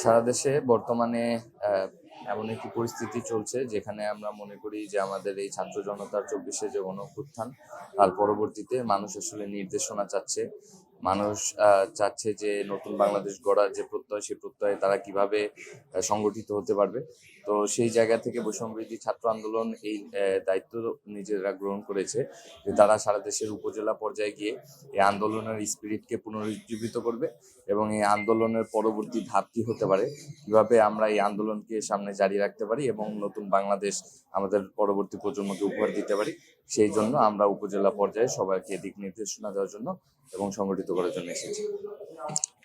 সারা দেশে বর্তমানে এমন একটি পরিস্থিতি চলছে যেখানে আমরা মনে করি যে আমাদের এই ছাত্র জনতার চব্বিশে যে গণঅভ্যুত্থান, তার পরবর্তীতে মানুষ আসলে নির্দেশনা চাচ্ছে মানুষ চাচ্ছে যে নতুন বাংলাদেশ গড়ার যে প্রত্যয় সেই প্রত্যয়ে তারা কীভাবে সংগঠিত হতে পারবে। তো সেই জায়গা থেকে বৈষম্যবিরোধী ছাত্র আন্দোলন এই দায়িত্ব নিজেরা গ্রহণ করেছে যে তারা সারা দেশের উপজেলা পর্যায়ে গিয়ে এই আন্দোলনের স্পিরিটকে পুনরুজ্জীবিত করবে এবং এই আন্দোলনের পরবর্তী ধাপ কি হতে পারে, কীভাবে আমরা এই আন্দোলনকে সামনে জারি রাখতে পারি এবং নতুন বাংলাদেশ আমাদের পরবর্তী প্রজন্মকে উপহার দিতে পারি সেই জন্য আমরা উপজেলা পর্যায়ে সবাইকে দিক নির্দেশনা দেওয়ার জন্য এবং সংগঠিত করার জন্য এসেছি।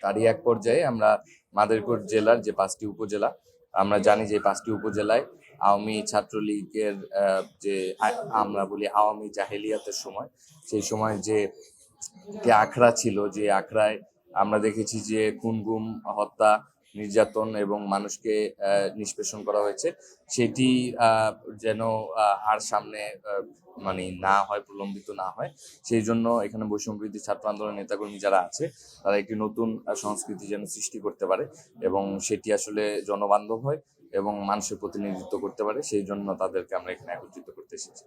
তারই এক পর্যায়ে আমরা মাদারীপুর জেলার যে পাঁচটি উপজেলা, আমরা জানি যে পাঁচটি উপজেলায় আওয়ামী ছাত্রলীগের যে আমরা বলি আওয়ামী জাহেলিয়াতের সময়, সেই সময় যে আখড়া ছিল, যে আখড়ায় আমরা দেখেছি যে খুনগুম, হত্যা, নির্যাতন এবং মানুষকে নিষ্পেষণ করা হয়েছে। সেটি যেন আর সামনে মানে না হয়, প্রলম্বিত না হয়। সেই জন্য এখানে বৈষম্যবৃদ্ধি ছাত্র আন্দোলন নেতাকর্মী যারা আছে, তারা একটি নতুন সংস্কৃতি যেন সৃষ্টি করতে পারে এবং সেটি আসলে জনবান্ধব হয় এবং মানুষের প্রতিনিধিত্ব করতে পারে সেই জন্য তাদেরকে আমরা এখানে একত্রিত করতে এসেছি।